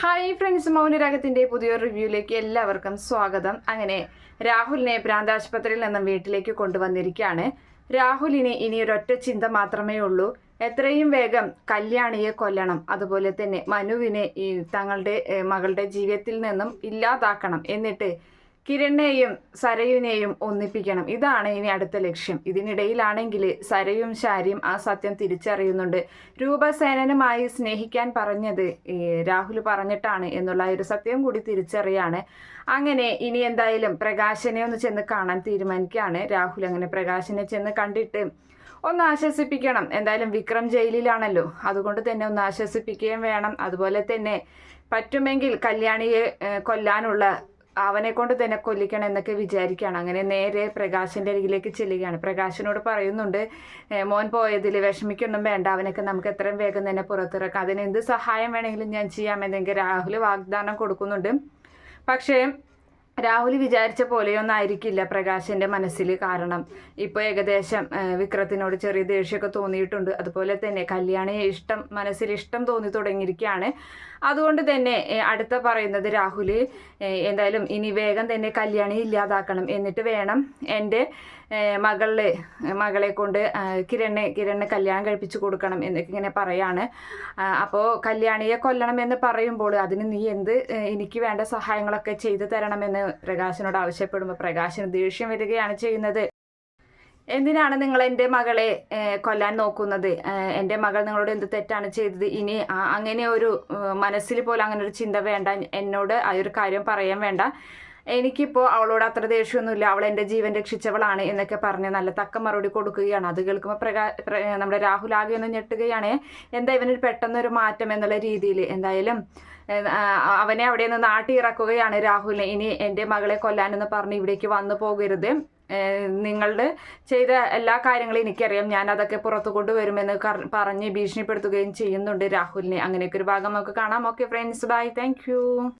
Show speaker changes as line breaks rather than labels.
Hi friends മൗനരാഗത്തിന്റെ പുതിയൊരു റിവ്യൂയിലേക്ക് എല്ലാവർക്കും സ്വാഗതം. അങ്ങനെ രാഹുലിനെ ഭ്രാന്താശുപത്രിയിൽ നിന്നും വീട്ടിലേക്ക് കൊണ്ടുവന്നിരിക്കുകയാണ്. രാഹുലിന് ഇനി ഒരൊറ്റ ചിന്ത മാത്രമേ ഉള്ളൂ. എത്രയും വേഗം കല്യാണിയെ കൊല്ലണം. അതുപോലെ തന്നെ മനുവിനെ ഈ തങ്ങളുടെ മകളുടെ ജീവിതത്തിൽ നിന്നും ഇല്ലാതാക്കണം. എന്നിട്ട് കിരണിനെയും സരയുനെയും ഒന്നിപ്പിക്കണം. ഇതാണ് ഇനി അടുത്ത ലക്ഷ്യം. ഇതിനിടയിലാണെങ്കിൽ സരയും ശാരിയും ആ സത്യം തിരിച്ചറിയുന്നുണ്ട്. രൂപസേനനുമായി സ്നേഹിക്കാൻ പറഞ്ഞത് രാഹുൽ പറഞ്ഞിട്ടാണ് എന്നുള്ള ഒരു സത്യം കൂടി തിരിച്ചറിയാണ്. അങ്ങനെ ഇനി എന്തായാലും പ്രകാശനെ ഒന്ന് ചെന്ന് കാണാൻ തീരുമാനിക്കുകയാണ്. രാഹുൽ അങ്ങനെ പ്രകാശനെ ചെന്ന് കണ്ടിട്ട് ഒന്ന് ആശ്വസിപ്പിക്കണം. എന്തായാലും വിക്രം ജയിലിലാണല്ലോ. അതുകൊണ്ട് തന്നെ ഒന്ന് ആശ്വസിപ്പിക്കുകയും വേണം. അതുപോലെ തന്നെ പറ്റുമെങ്കിൽ കല്യാണിയെ കൊല്ലാനുള്ള അവനെ കൊണ്ട് തന്നെ കൊല്ലിക്കണം എന്നൊക്കെ വിചാരിക്കുകയാണ്. അങ്ങനെ നേരെ പ്രകാശിന്റെ അരികിലേക്ക് ചെല്ലുകയാണ്. പ്രകാശിനോട് പറയുന്നുണ്ട് മോൻ പോയതിൽ വിഷമിക്കൊന്നും വേണ്ട. അവനൊക്കെ നമുക്ക് എത്രയും വേഗം തന്നെ പുറത്തിറക്കാം. അതിന് എന്ത് സഹായം വേണമെങ്കിലും ഞാൻ ചെയ്യാമെന്നെങ്കിൽ രാഹുൽ വാഗ്ദാനം കൊടുക്കുന്നുണ്ട്. പക്ഷേ രാഹുൽ വിചാരിച്ച പോലെയൊന്നും ആയിരിക്കില്ല പ്രകാശിന്റെ മനസ്സിൽ കാരണം. ഇപ്പോൾ ഏകദേശം വിക്രത്തിനോട് ചെറിയ ദേഷ്യമൊക്കെ തോന്നിയിട്ടുണ്ട്. അതുപോലെ തന്നെ കല്യാണിയെ ഇഷ്ടം മനസ്സിൽ ഇഷ്ടം തോന്നി തുടങ്ങിയിരിക്കുകയാണ്. അതുകൊണ്ട് തന്നെ അടുത്ത പറയുന്നത് രാഹുൽ എന്തായാലും ഇനി വേഗം തന്നെ കല്യാണി ഇല്ലാതാക്കണം. എന്നിട്ട് വേണം എന്റെ മകളെ മകളെ കൊണ്ട് കിരണ് കിരണ് കല്യാണം കഴിപ്പിച്ചു കൊടുക്കണം എന്നൊക്കെ ഇങ്ങനെ പറയാണ്. അപ്പോൾ കല്യാണിയെ കൊല്ലണം എന്ന് പറയുമ്പോൾ അതിന് നീ എന്ത് എനിക്ക് വേണ്ട സഹായങ്ങളൊക്കെ ചെയ്തു തരണമെന്ന് പ്രകാശിനോട് ആവശ്യപ്പെടുമ്പോൾ പ്രകാശന് ദേഷ്യം വരികയാണ് ചെയ്യുന്നത്. എന്തിനാണ് നിങ്ങൾ എന്റെ മകളെ കൊല്ലാൻ നോക്കുന്നത്? എന്റെ മകൾ നിങ്ങളോട് എന്ത് തെറ്റാണ് ചെയ്തത്? ഇനി അങ്ങനെ ഒരു മനസ്സിൽ പോലും അങ്ങനെ ഒരു ചിന്ത വേണ്ട. എന്നോട് ആ ഒരു കാര്യം പറയാൻ വേണ്ട. എനിക്കിപ്പോൾ അവളോട് അത്ര ദേഷ്യമൊന്നുമില്ല. അവൾ എന്റെ ജീവൻ രക്ഷിച്ചവളാണ് എന്നൊക്കെ പറഞ്ഞ് നല്ല തക്ക മറുപടി കൊടുക്കുകയാണ്. അത് കേൾക്കുമ്പോൾ പ്രകാ നമ്മുടെ രാഹുൽ ആകെ ഒന്ന് ഞെട്ടുകയാണ്. എന്താ ഇവന് പെട്ടെന്നൊരു മാറ്റം എന്നുള്ള രീതിയിൽ എന്തായാലും അവനെ അവിടെ നിന്ന് നാട്ടി ഇറക്കുകയാണ് രാഹുലിനെ. ഇനി എന്റെ മകളെ കൊല്ലാനെന്ന് പറഞ്ഞ് ഇവിടേക്ക് വന്നു പോകരുത്. നിങ്ങളുടെ ചെയ്ത എല്ലാ കാര്യങ്ങളും എനിക്കറിയാം. ഞാൻ അതൊക്കെ പുറത്തു കൊണ്ടുവരുമെന്ന് പറഞ്ഞ് ഭീഷണിപ്പെടുത്തുകയും ചെയ്യുന്നുണ്ട് രാഹുലിനെ. അങ്ങനെയൊക്കെ ഒരു ഭാഗം നമുക്ക് കാണാം. Okay friends bye thank